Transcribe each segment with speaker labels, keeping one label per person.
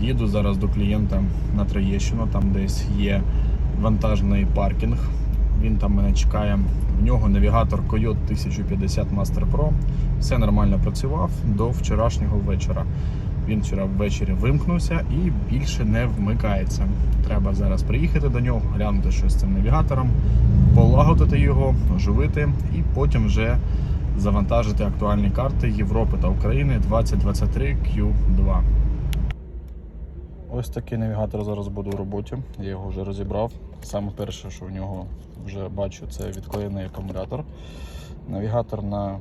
Speaker 1: Їду зараз до клієнта на Троєщину, там десь є вантажний паркінг. Він там мене чекає. В нього навігатор Coyote 1050 Master Pro. Все нормально працював до вчорашнього вечора. Він вчора ввечері вимкнувся і більше не вмикається. Треба зараз приїхати до нього, глянути що з цим навігатором, полагодити його, оживити і потім вже завантажити актуальні карти Європи та України 2023 Q2. Ось такий навігатор зараз буде в роботі. Я його вже розібрав. Саме перше, що в нього вже бачу, це відклеєний акумулятор. Навігатор на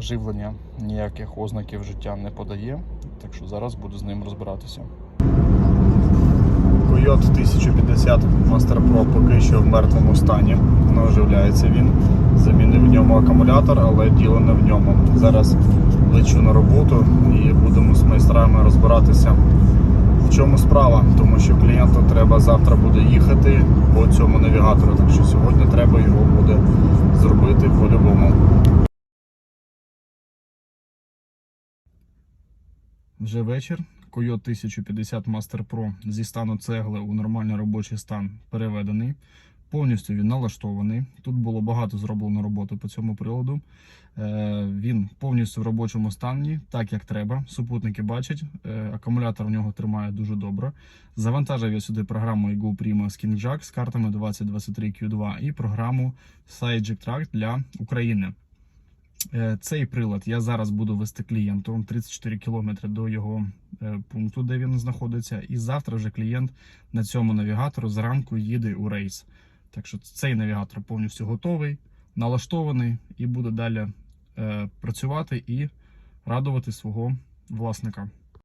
Speaker 1: живлення ніяких ознаків життя не подає, так що зараз буду з ним розбиратися. Coyote 1050 Master Pro поки що в мертвому стані. Не оживляється він. Замінив в ньому акумулятор, але діло не в ньому. Зараз лечу на роботу і будемо з майстрами розбиратися. Чому справа? Тому що клієнту треба завтра буде їхати по цьому навігатору. Так що сьогодні треба його буде зробити по-любому. Вже вечір. Койот 1050 Master Pro зі стану цегли у нормальний робочий стан переведений. Повністю він налаштований. Тут було багато зроблено роботи по цьому приладу. Е, Він повністю в робочому стані, так як треба. Супутники бачать. Е, Акумулятор в нього тримає дуже добре. Завантажив я сюди програму Go Prima Skin Jack з картами 2023 Q2 і програму SideJack для України. Е, Цей прилад я зараз буду вести клієнту 34 кілометри до його пункту, де він знаходиться. І завтра вже клієнт на цьому навігатору зранку їде у рейс. Так що цей навігатор повністю готовий, налаштований і буде далі е, працювати і радувати свого власника.